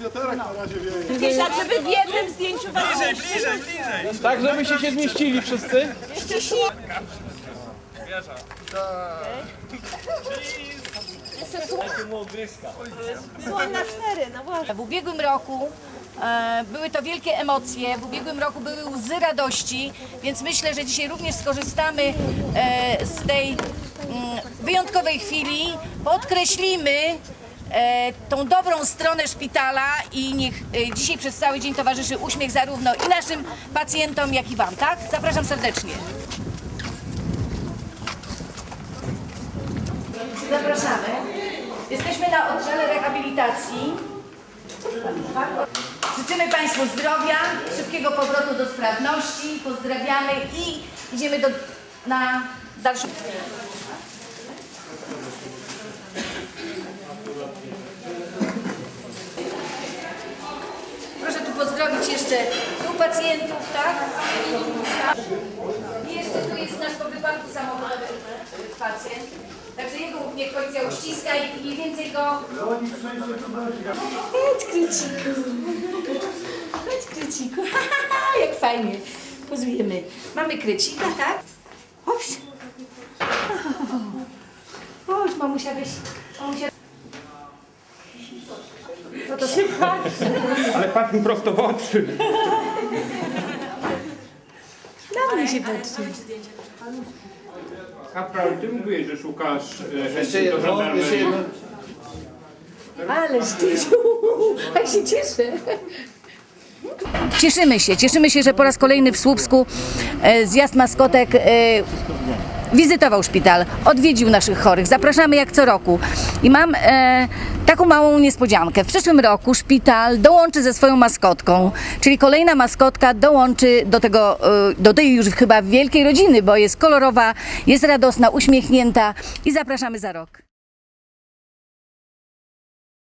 Wiaterek na razie wieje. Wiesz, tak, żeby w jednym zdjęciu was Bliżej, bliżej, bliżej. Tak, żebyście się zmieścili wszyscy. Słoń na cztery, no właśnie. W ubiegłym roku e, były to wielkie emocje, w ubiegłym roku były łzy radości, więc myślę, że dzisiaj również skorzystamy e, z tej mm, wyjątkowej chwili, podkreślimy tą dobrą stronę szpitala i niech e, dzisiaj przez cały dzień towarzyszy uśmiech zarówno i naszym pacjentom, jak i Wam, tak? Zapraszam serdecznie. Zapraszamy. Jesteśmy na oddziale rehabilitacji. Życzymy Państwu zdrowia, szybkiego powrotu do sprawności. Pozdrawiamy i idziemy do, na dalszą. Pozdrowić jeszcze tu pacjentów, tak? I jeszcze tu jest nasz po wypadku samochodowy pacjent. Także jego niech policja uściska i mniej więcej go... Chodź kryciku. Chodź kryciku. Jak fajnie. Pozujemy. Mamy krycika, tak? Chodź. Chodź, mamusia, weź. Mamusia. No to się patrzy. Ale patrz mi prosto w oczy. Na mnie się patrzy. Kapral, ty mówiłeś, że szukasz e, Jeszcze chętnych do jedno, jeszcze żandarmerii. jedno. Ale Stysiu, jak się cieszę. Cieszymy się, cieszymy się, że po raz kolejny w Słupsku e, zjazd maskotek e, wizytował szpital, odwiedził naszych chorych. Zapraszamy jak co roku. I mam e, taką małą niespodziankę. W przyszłym roku szpital dołączy ze swoją maskotką, czyli kolejna maskotka dołączy do tego, e, do tej już chyba wielkiej rodziny, bo jest kolorowa, jest radosna, uśmiechnięta i zapraszamy za rok.